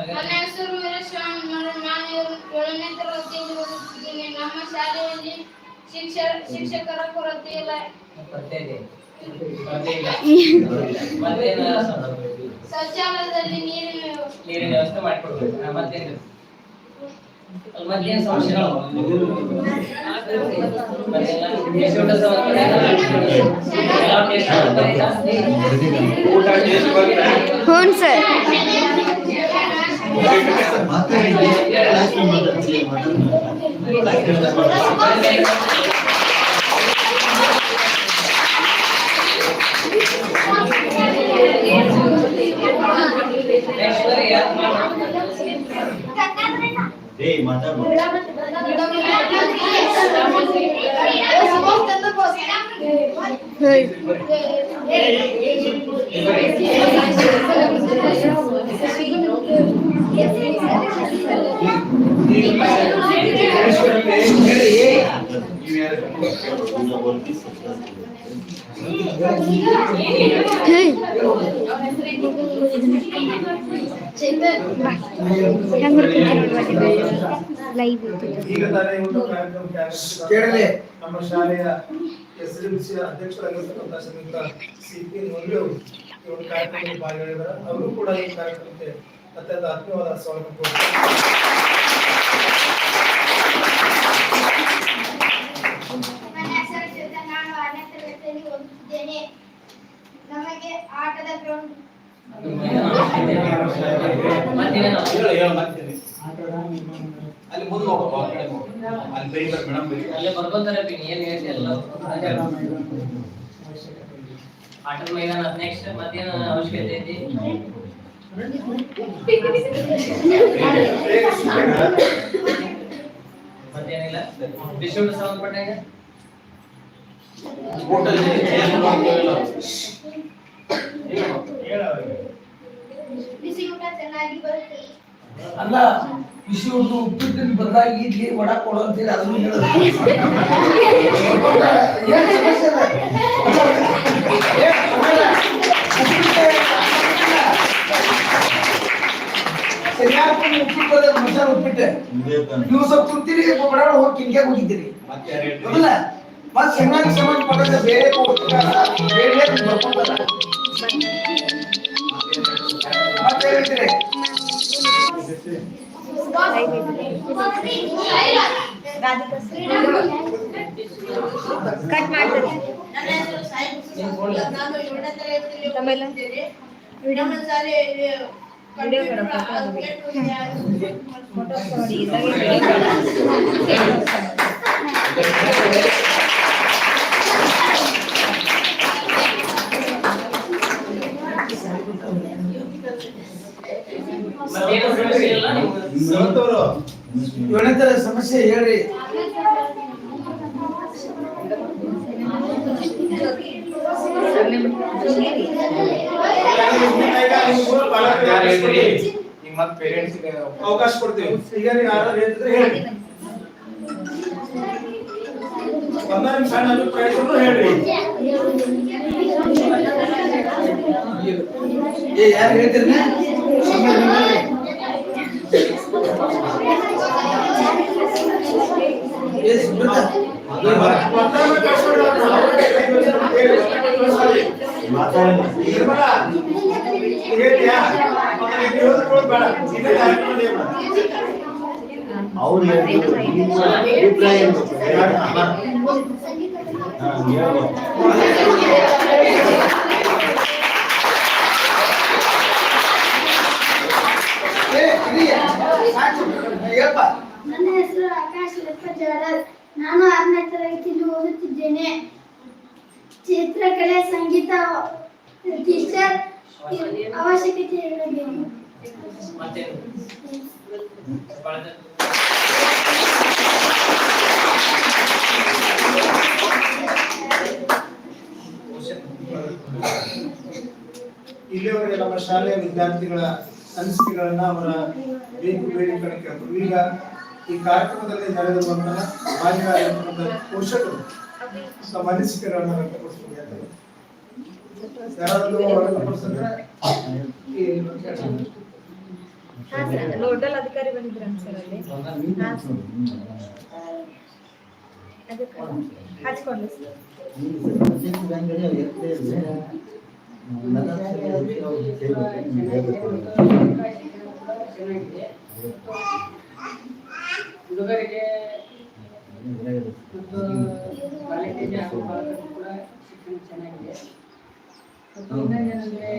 ನನ್ನ ಹೆಸರು ವೀರಸ್ವಾಮಿ ಮರಳು. ನಾನು ಏಳು- ಏಳನೇ ತರಗತಿಯಲ್ಲಿ ಓದುತ್ತಿದ್ದೇನೆ ನಮ್ಮ ಶಾಲೆಯಲ್ಲಿ ಶಿಕ್ಷ ಶಿಕ್ಷಕರ ಕೊರತೆ ಇಲ್ಲ ಕೊರತೆ ಇದೆ. ಕೊರತೆ ಇಲ್ಲ. ಮತ್ತೇನು ಶೌಚಾಲಯದಲ್ಲಿ ನೀರಿನ ವ್ಯವಸ್ಥೆ. ನೀರಿನ ವ್ಯವಸ್ಥೆ ಮಾಡಿಕೊಡ್ಬೇಕು ಹಾ, ಮತ್ತೇನು ಅಲ್ಲಿ ಮತ್ತೇನು ಸಮಸ್ಯೆಗಳು ಮತ್ತೆಲ್ಲ ಎಷ್ಟು ಊಟ ಸಮಸ್ಯೆ ಎಲ್ಲ ಟೇಸ್ಟ್ ಮಾಡ್ತಾರಾ? ಊಟ ಟೇಸ್ಟ್ ಬರುತ್ತೆ ಹ್ಞೂ ಸರ್ ಮಾತಾಡಿ Hey, madam. Hey. Hey. Live ಆಗಮಿಸಿದ ನಮ್ಮ ಶಾಲೆಯ ಎಸ್ ಡಿ ಸಿ ಅಧ್ಯಕ್ಷರಾಗಿರ್ತಕ್ಕಂಥ ಶ್ರೀಯುತ ಸಿ ಪಿ ಈ ಒಂದು ಕಾರ್ಯಕ್ರಮದಲ್ಲಿ ಭಾಗವಹಿಸಿದ್ದಾರೆ ಅವರು ಕೂಡ ಈ ಕಾರ್ಯಕ್ರಮಕ್ಕೆ ಅತ್ಯಂತ ಆತ್ಮೀಯವಾದ ಸ್ವಾಗತ ಕೋರುತ್ತಾರೆ ಆಟದ ಗ್ರೌಂಡ್. ಅಲ್ಲಿ ಮುಂದೆ ಹೋಗಪ್ಪ. ಅಲ್ಲಿ ಮೇಡಮ್ ಅಲ್ಲೇ ಏನ್. ಆಟದ ಮೈದಾನ ನೆಕ್ಸ್ಟ್ ಮತ್ತೇನು ಅವಶ್ಯಕತೆ ಐತಿ ಮತ್ತೇನಿಲ್ಲ ವಿಶ್ವ ಸಂಬಂಧಪಟ್ಟಂಗ ಹೋಟೆಲ್ ಬಿಸಿ ಊಟ ಚೆನ್ನಾಗಿ ಅಲ್ಲ ಬಿಸಿ ಒಂದು ಉಪ್ಪಿಟ್ಟಿನ ಬದಲಾಗಿ ಇಡ್ಲಿ ವಡ ಕೊಡು ಅಂತೇಳಿ ಅದನ್ನು ಹೇಳಿದ್ರು ಏನ್ ಸಮಸ್ಯೆ ಸರಿಯಾಗಿ ಉಪ್ಪಿಟ್ಟು ಮಸಾಲೆ ಉಪ್ಪಿಟ್ಟು. ನೀವು ಸ್ವಲ್ಪ ಬಡ ಹೋಗಿ ಕಿಂಗೆ ಹೋಗಿದ್ದೀರಿ. ಮತ್ತೆ ಸಂಘಕ್ಕೆ ಸಂಬಂಧಪಟ್ಟಂತೆ ಬೇರೆ ಹೋಗ್ತಾರ ಬೇರೆ ನಮ್ಮ ಶಾಲೆಯಲ್ಲಿ ವಿಡಿಯೋ ಬೇಡ, ಕಂಪ್ಯೂಟರ್ ಫೋಟೋ ಅಪ್ಡೇಟ್ ಫೋಟೋಸ್ ನೋಡಿ ಇದಾಗೆ ಮತ್ತೇನು ಸಮಸ್ಯೆ ಇಲ್ಲ ನಿಮ್ಗೆ? ಸಂತವರು ಏಳನೇ ತರ ಸಮಸ್ಯೆ ಹೇಳ್ರಿ ಯಾರು ಹೇಳ್ತೀರಿ? ಮತ್ ಪೇರೆಂಟ್ಸ್ ಅವಕಾಶ ಕೊಡ್ತೀವಿ ಈಗ ನೀವು ಯಾರು ಹೇಳ್ತಿದ್ರೆ ಹೇಳಿ ಒಂದ ನಿಮಿಷ ಸಣ್ಣ ಅಭಿಪ್ರಾಯ ಇದ್ರು ಹೇಳಿ ಏ ಯಾರು ಹೇಳ್ತೀರಿ ಏ ಸುಬ್ರತ ಒಟ್ಟಾರೆ ಕಳ್ಸ್ಕೊಡಿ ಅವ್ರನ್ನ. ಅವ್ರಿಗೆ ಹೇಳಿ, ಒಟ್ಟಾರೆ ಕಳ್ಸ್ಕೊಡಿ. ನಿರ್ಮಲ, ಹೇಳಿದ್ಯಾ? ಮತ್ತೆ ನೀವು ಹೇಳೋದು ಬೇಡ. ಇದೇ ಕಾರ್ಯಕ್ರಮ ನಿಯಮ. ಅವ್ರು ಹೇಳಿದ್ರು ನಿಮ್ಮ ಅಭಿಪ್ರಾಯ ಏನು? ನನ್ನ ಹೆಸರು ಆಕಾಶ್ ಲೆಕ್ಕಜಾಡರ್ ನಾನು ಆರನೇ ತರಗತಿಯಲ್ಲಿ ಓದುತ್ತಿದ್ದೇನೆ. ಚಿತ್ರಕಲೆ, ಸಂಗೀತ, ಟೀಚರ್, ಅವಶ್ಯಕತೆ ಬಳದ- ಇಲ್ಲಿಯವರೆಗೆ ನಮ್ಮ ಶಾಲೆಯ ವಿದ್ಯಾರ್ಥಿಗಳ ಅನಿಸಿಕೆಗಳನ್ನ ಅವರ ಬೇಕು ಬೇಡಿಕೆಗಳನ್ನು ಕೇಳ್ತಾರೆ ಈಗ ಈ ಕಾರ್ಯಕ್ರಮದಲ್ಲಿ ನಡೆದಿರುವಂತಹ ಭಾಗಿಯಾಗಿರುವಂತಹ ಪೋಷಕರು ತಮ್ಮ ಅನಿಸಿಕೆಗಳನ್ನು ಯಾರಾದ್ರೂ ವ್ಯಕ್ತಪಡಿಸಿದ್ರೆ ಸರ್ ನೋಡಲ್ ಅಧಿಕಾರಿ ಬಂದಿದ್ರ ಸರ್ ಅಲ್ಲಿ. ಹಾ ಸರ್. ಅದಕ್ಕೆ ಹಚ್ಕೊಂಡ್ಲಿ ಸರ್. ಹುಡುಗರಿಗೆ ಮತ್ತು ಬಾಲಕಿಯರಿಗೆ ಹಾಗೂ ಬಾಲಕರಿಗೆ ಕೂಡ ಶಿಕ್ಷಣ ಚೆನ್ನಾಗಿದೆ ಮತ್ತು ಇನ್ನೊಂದೇನೆಂದರೆ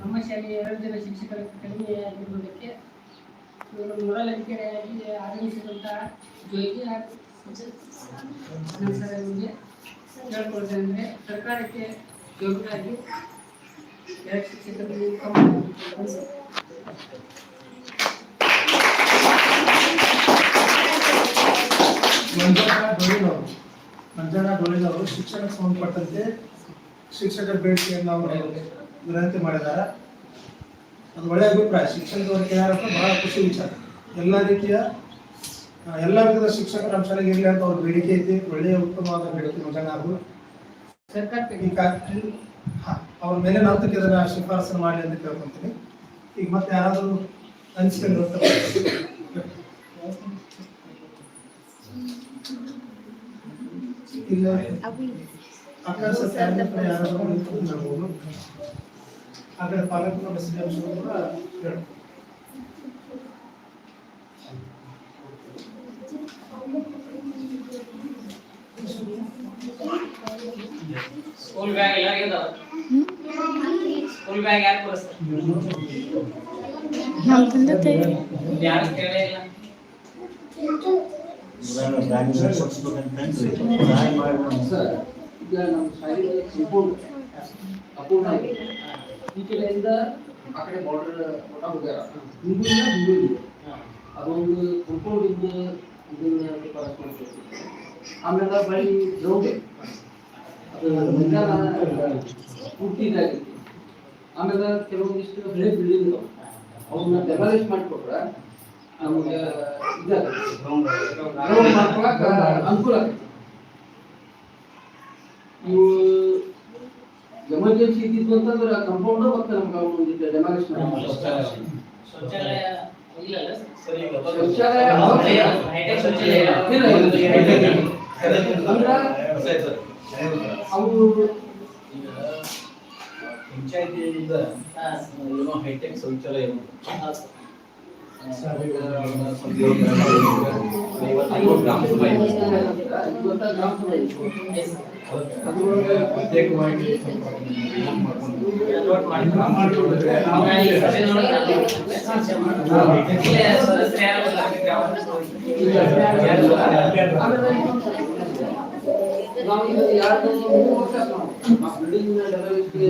ನಮ್ಮ ಶಾಲೆಯ ಎರಡು ಜನ ಶಿಕ್ಷಕರ ಕಡಿಮೆ ಆಗಿರುವುದಕ್ಕೆ ಇವರು ಮೊದಲ ಅಧಿಕಾರಿಯಾಗಿ ಆಗಮಿಸಿದಂಥ ಜೋಗಿ ಸರ್ ಅವರಿಗೆ ಕೇಳ್ಕೊಳ್ತೇನೆ ಅಂದರೆ ಸರ್ಕಾರಕ್ಕೆ ಜವಾಬ್ದಾರಿ ಎರಡು ಶಿಕ್ಷಕರು ಮಂಜಣ್ಣ ಡೊಳ್ಳಿನವರು ಮಂಜಣ್ಣ ಡೊಳ್ಳಿನವರು ಶಿಕ್ಷಣಕ್ಕೆ ಸಂಬಂಧಪಟ್ಟಂತೆ ಶಿಕ್ಷಕರ ಬೇಡಿಕೆಯನ್ನು ಅವರು ವಿನಂತಿ ಮಾಡಿದ್ದಾರೆ. ಅದು ಒಳ್ಳೆಯ ಅಭಿಪ್ರಾಯ. ಶಿಕ್ಷಣದವರಿಗೆ ಯಾರಪ್ಪ ಬಹಳ ಖುಷಿ ವಿಚಾರ. ಎಲ್ಲ ರೀತಿಯ ಎಲ್ಲ ವಿಧದ ಶಿಕ್ಷಕರ ನಮ್ಮ ಶಾಲೆಗೆ ಇರಲಿ ಅಂತ ಅವ್ರ ಬೇಡಿಕೆ ಐತಿ ಒಳ್ಳೆಯ ಉತ್ತಮವಾದ ಬೇಡಿಕೆ ಮಂಜಣ್ಣ ಅವರು ಮೇಲೆ ಹಂತಕ್ಕೆ ಇದನ್ನ ಶಿಫಾರಸು ಮಾಡಿ ಅಂತ ಕೇಳ್ಕೊಂತೀನಿ. ಈಗ ಮತ್ತೆ ಯಾರಾದರೂ ಅನಿಸಿಕೆ ಇಲ್ಲ ಆಕಾಶ ಸಾಧಕರು ಯಾರಾದರೂ ನಿಂತ್ಕೊಂಡು ಆ ಕಡೆ ಪಾಲಕರು ಮೆಸೇಜ್ ಅಂಶಗಳು ಕೂಡ ಹೇಳು. ಸ್ಕೂಲ್ ಬ್ಯಾಗ್ ಎಲ್ಲ ಇದಾವ ಸ್ಕೂಲ್ ಬ್ಯಾಗ್ ಯಾರು ಕೊಡಿಸ್ತಾರೆ ನಮ್ಮ ತಂದೆ ತಾಯಿ ಯಾರು ಕೇಳೇ ಇಲ್ಲ ಸರ್ ಈಗ ನಮ್ಮ ಶಾಲೆ ಸಂಪೂರ್ಣ ಅಪೂರ್ಣ ಈ ಕಡೆಯಿಂದ ಆ ಕಡೆ ಬಾರ್ಡರ್ ಹೊರ ಹೋಗ್ಯಾರ ಅದೊಂದು ಸಂಪೂರ್ಣದಿಂದ ಇದನ್ನ ಆಮೇಲೆ ಬಳಿ ಗ್ರೌಂಡ್ ಅದು ಮೈದಾನ ಪೂರ್ತಿ ಇದಾಗೈತಿ ಆಮೇಲೆ ಕೆಲವೊಂದಿಷ್ಟು ಹಳೆ ಬಿಲ್ಡಿಂಗ್ ಅವನ್ನ ಡೆಮಾಲಿಷ್ ಮಾಡಿಕೊಟ್ರೆ ನಮಗೆ ಅನುಕೂಲ ಆಗತ್ತೆ. ಇವು ಎಮರ್ಜೆನ್ಸಿ ಇದ್ದಿತ್ತು ಅಂತಂದ್ರೆ ಕಂಪೌಂಡ್ ಮತ್ತೆ ನಮ್ಗೆ ಒಂದು ಡೆಮಾಲಿಷನ್ ಶೌಚಾಲಯ ಪಂಚಾಯತಿಯಿಂದ ಹಾ. ಏನೋ ಹೈಟೆಕ್ ಶೌಚಾಲಯ ಪ್ರತ್ಯೇಕವಾಗಿ ಸ್ವಲ್ಪ ಇದು ಮಾಡ್ಕೊಂಡು ನೋಟ್ ಮಾಡಿ. ಮಾಡ್ಕೊಂಡಿದ್ರೆ ನಾವು ನಾನು ಈ ಸಭೆಯೊಳಗೆ ನಾನು ಚರ್ಚೆ ಮಾಡ್ತೀನಿ. ಇಲ್ಲೇ ಸದಸ್ಯರು ಯಾರು ಇಲ್ಲ. ಆಮೇಲೆ ನಾವು ಇದು ಎರಡು ಮೂರು ವರ್ಷ ಆಯ್ತು ನಾವು. ಆ ಬಿಲ್ಡಿಂಗ್ ಡೆವಲಪ್ಗೆ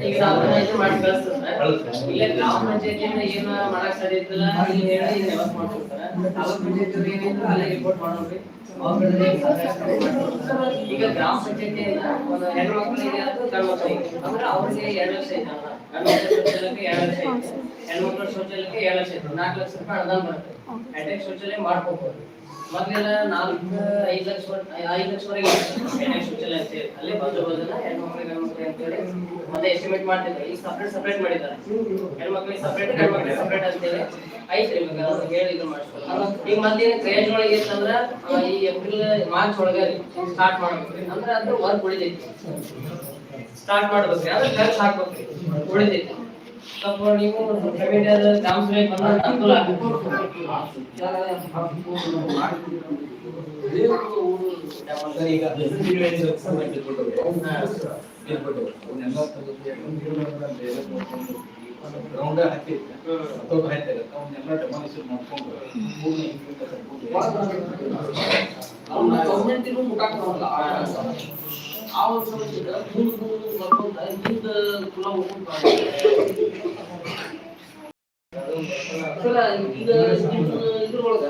ಈಗ ಇದನ್ನ ಮಾಡಿ ಕಳಿಸ್ತಾರೆ ಇಲ್ಲ ಗ್ರಾಮ ಪಂಚಾಯತಿಯಿಂದ ಏನು ಮಾಡಕ್ ಸಾಧ್ಯ ಇದ್ದಿಲ್ಲ ಇಲ್ಲಿ ಹೇಳಿ ಇಲ್ಲಿ ವ್ಯವಸ್ಥೆ ಮಾಡ್ಕೊಡ್ತಾರೆ ತಾಲೂಕು ಪಂಚಾಯತಿ ಏನಿದ್ರು ಅಲ್ಲೇ ರಿಪೋರ್ಟ್ ಮಾಡೋರಿ. ಈಗ ಗ್ರಾಮ ಪಂಚಾಯತಿಯಿಂದ ಒಂದು ಹೆಣ್ಣು ಮಕ್ಕಳಿಗೆ ಅಂದ್ರೆ ಅವ್ರಿಗೆ ಎರಡು ವರ್ಷ ಮಕ್ಕಳ ಶೌಚಾಲಯಕ್ಕೆ ಎರಡು ಲಕ್ಷ ಎರಡು ಲಕ್ಷ ನಾಲ್ಕು ಲಕ್ಷ ರೂಪಾಯಿ ಅನುದಾನ ಬರುತ್ತೆ ಅಟ್ಯಾಕ್ ಶೌಚಾಲಯ ಮಾಡ್ಕೋಬಹುದು ಮೊದಲೆಲ್ಲ ನಾಲ್ಕು ಐದು ಲಕ್ಷ ಐದು ಲಕ್ಷವರೆಗೆ ಅಟ್ಯಾಕ್ ಶೌಚಾಲಯ ಅಂತ ಹೇಳಿ. ಅಲ್ಲೇ ಬಾಜು ಬಾಜುನ ಹೆಣ್ಣು ಮಕ್ಕಳಿಗೆ ಅಂತ ಹೇಳಿ ಮತ್ತೆ ಎಸ್ಟಿಮೇಟ್ ಈಗ ಸಪ್ರೇಟ್ ಸಪ್ರೇಟ್ ಮಾಡಿದ್ದಾರೆ. ಸಪ್ರೇಟ್ ಸಪ್ರೇಟ್ ಅಂತ ಹೇಳಿ. ಐತ್ರಿ ಇವಾಗ ಹೇಳಿ ಇದು ಮಾಡ್ಸ್ಕೊಳ್ಳೋದು ಈಗ ಮೊದ್ಲೇನು ಕ್ರೇಜ್ ಒಳಗೆ ಇತ್ತಂದ್ರ ಈ ಏಪ್ರಿಲ್ ಮಾರ್ಚ್ ಒಳಗೆ ಸ್ಟಾರ್ಟ್ ಮಾಡ್ಬೇಕ್ರಿ ಅಂದ್ರೆ ಅದ್ರ ವರ್ಕ್ ಉಳಿದೈತಿ. ಸ್ಟಾರ್ಟ್ ಮಾಡ್ಬೇಕ್ರಿ ಅಂದ್ರೆ ಖರ್ಚು ಹಾಕ್ಬೇಕ್ರಿ ಉಳಿದೈತಿ ಸ್ವಲ್ಪ ನೀವು ಕಮಿಟಿಯಾದ ಗ್ರಾಮ ಸಭೆ ಬಂದ್ರೆ ಅನುಕೂಲ ಸರ್, ಈಗ individual separate ಇಟ್ಬಿಟ್ಟು ಇಟ್ಬಿಟ್ಟು ಅವನ್ನೆಲ್ಲ ತೆಗೆದು ಗ್ರೌಂಡ್ ಹಾಕಿರ್ತಾರೆ ಅಥವಾ ಹಾಕ್ತಾರೆ ಅವನ್ನೆಲ್ಲ ಡೆಮಾಲಿಷನ್ ಮಾಡ್ಕೊಂಡು ಭೂಮಿ ಹಿಂಗೆ ಕಟ್ಕೊಂಡು ಅವ್ನ ಗೌರ್ಮೆಂಟಿಗೂ ಮುಟ್ಟಾಕ್ ಬರಲ್ಲ ಆ ಕೆಲಸ. ಆ ಒಂದು ಸಮಸ್ಯೆ ಬಂದಿದೆ ಮುಂದೆ ಬರ್ಕೊಂತ ಹಿಂದೆ ಕುಲ ಹೋಗ್ಕೊಂತ ಸರ ಈಗ ನಿಮ್ಮ ಇದ್ರೊಳಗ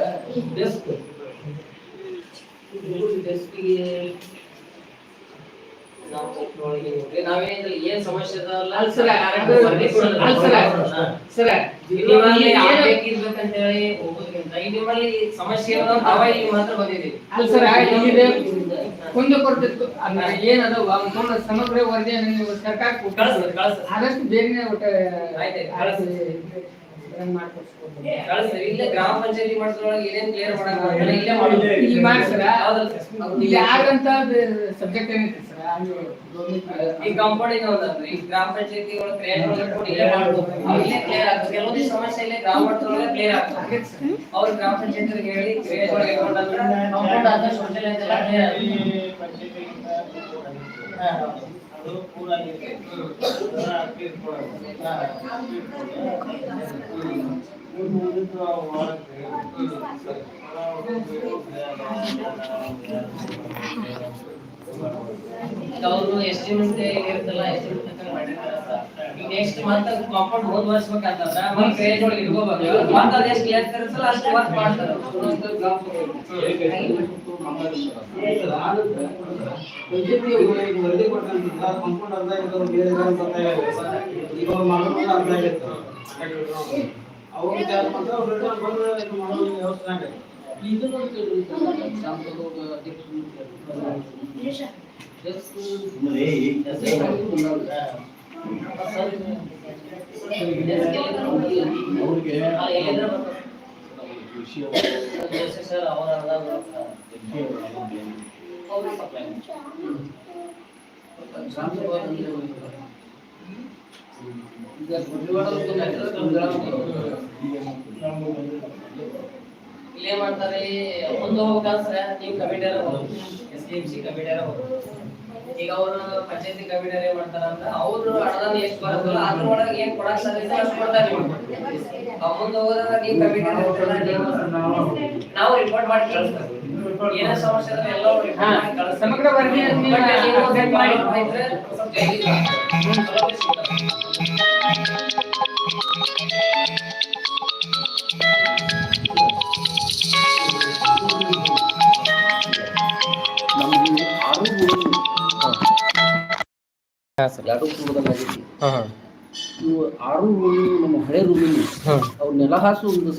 ಡೆಸ್ಕ್ ಡೆಸ್ಕಿಗೆ ನಾವೇನಿಲ್ಲ ಏನ್ ಸಮಸ್ಯೆ ಹೇಳಿ ಹೋಗೋದ್ಕಿಂತ ಈಗ ನಿಮ್ಮಲ್ಲಿ ಸಮಸ್ಯೆ ಮಾತ್ರ ಬಂದಿದ್ದೀವಿ ಕುಂದು ಕೊಡ್ತಿತ್ತು. ಏನದ ಒಂದು ಸಮಗ್ರ ವರದಿಯನ್ನು ನೀವು ಸರ್ಕಾರಕ್ಕೆ ಆದಷ್ಟು ಬೇಗನೆ ಊಟ. ಮಾಡ್ಕೊಡ್ಸ್ಬೋದು ಗ್ರಾಮ ಪಂಚಾಯತಿ ಏನೇನ್ ಕ್ಲಿಯರ್ ಮಾಡಕ್ ಇಲ್ಲೇ ಇಲ್ಲಿ? ಇಲ್ಲಿ ಸಬ್ಜೆಕ್ಟ್ ಏನೈತಿ ಸರ್. ಈ ಕಾಂಪೌಂಡಿಂಗ್ ಹೌದಲ್ರಿ. ಈ ಗ್ರಾಮ ಪಂಚಾಯತಿ ಒಳಗೆ ಕ್ರಿಯೇಟ್ ಮಾಡ್ಕೊಂಡು ಇಲ್ಲೇ ಮಾಡ್ಬೋದು ಇಲ್ಲೇ ಕ್ಲಿಯರ್ ಆಗ್ತದೆ ಕೆಲವೊಂದು ಸಮಸ್ಯೆ ಇಲ್ಲೇ ಗ್ರಾಮ ಮಟ್ಟದೊಳಗೆ ಕ್ಲಿಯರ್ ಆಗ್ತದೆ. ಅವ್ರ ಗ್ರಾಮ ಪಂಚಾಯತಿ ಹೇಳಿ ಕ್ರಿಯೇಟ್ ಕಾಂಪೌಂಡ್ ಅದು. ಅದನ್ನ ಅಕ್ಕಿ ಇಟ್ಕೊಳ್ಳೋದು. ಉಳಿದಿದ್ದು ಅವು ಮಾಡಕ್ಕೆ ಅವರು ಎಸ್ಟಿಮೇಟ್ ಇರುತ್ತಲ್ಲ ಮಾಡಿರ್ತಾರೆ ನೆಕ್ಸ್ಟ್ ಮತ್ತೆ ಕಾಂಪೌಂಡ್ ಹೋದ್ ವರ್ಷಬೇಕಂತಂದ್ರ ಮತ್ತೆ ಕ್ರಿಯೇಟ್ ಒಳಗೆ ಇಟ್ಕೋಬೇಕು ಮತ್ತೆ ಅದ್ ಎಷ್ಟು ಕ್ಲಿಯರ್ ತರಿಸಲ್ಲ ಅಷ್ಟು ವರ್ಕ್ ಮಾಡ್ತಾರೆ. ವರದಿ ಕೊಟ್ಟಂತಿಲ್ಲ ಕಾಂಪೌಂಡ್ ಅರ್ಧ ಇರೋದು ಬೇರೆ ಬೇರೆ ಗೊತ್ತಾಗಲ್ಲ ಈಗ ಅವ್ರು ಮಾಡೋದು ಅರ್ಧ ಆಗೈತೆ ಅವ್ರು ವಿಚಾರ ಮಾತ್ರ ಅವ್ರು return ಬಂದ್ರೆ ಇದು ಮಾಡೋದು ವ್ಯವಸ್ಥೆ ಆಗೈತೆ ಇದನ್ನ ಕೇಳಿ ಶಾಂತದೋಗ ಅಧ್ಯಕ್ಷರು ಡೆಸ್ಕ್ ಅವ್ರಿಗೆ ವಿಷಯ ಸರ್ ಅವರ ಅವರು ಸಪ್ಲೈ ಶಾಂತದೋಗ ಅಂದ್ರೆ ಈಗ ಗುಡಿವಾಡಲು ಗೊಂದಲ ಇಲ್ಲೇ ಮಾಡ್ತಾರೆ ಮುಂದೆ ಹೋಗ್ಬೇಕಂದ್ರೆ ನೀವು ಕಮಿಟಿಯಾರ ಹೋಗ್ಬೇಕು ಎಸ್ ಡಿ ಎಂ ಸಿ ಕಮಿಟಿಯಾರ ಹೋಗ್ಬೇಕು ಈಗ ಅವರು ಪಂಚಾಯತಿ ಕಮಿಟಿಯಾರ ಏನ್ ಮಾಡ್ತಾರ ಅಂದ್ರೆ ಅವ್ರು ಅನುದಾನ ಎಷ್ಟು ಬರುತ್ತಲ್ಲ ಅದ್ರೊಳಗೆ ಏನ್ ಕೊಡಕ್ ಸಾಧ್ಯ ಅಷ್ಟು ಕೊಡ್ತಾರೆ ಮುಂದೆ ಹೋಗೋದಾಗ ನೀವು ಕಮಿಟಿ ನಾವು ರಿಪೋರ್ಟ್ ಮಾಡಿ ಕಳಿಸ್ತಾರೆ ಏನೋ ಸಮಸ್ಯೆ ಇದ್ರೆ ರಿಪೋರ್ಟ್ ಮಾಡಿ ಸಮಗ್ರ ನೀವು ನೀವು ಮಾಡಿ. ಸ್ವಲ್ಪ ಎರಡು ರೂಮದಾಗೈತಿ ಇವು ಆರು ರೂಮ್ ನಮ್ಮ ಹಳೆ ರೂಮಿನ ಅವ್ರ ನೆಲ ಹಾಸು ಒಂದು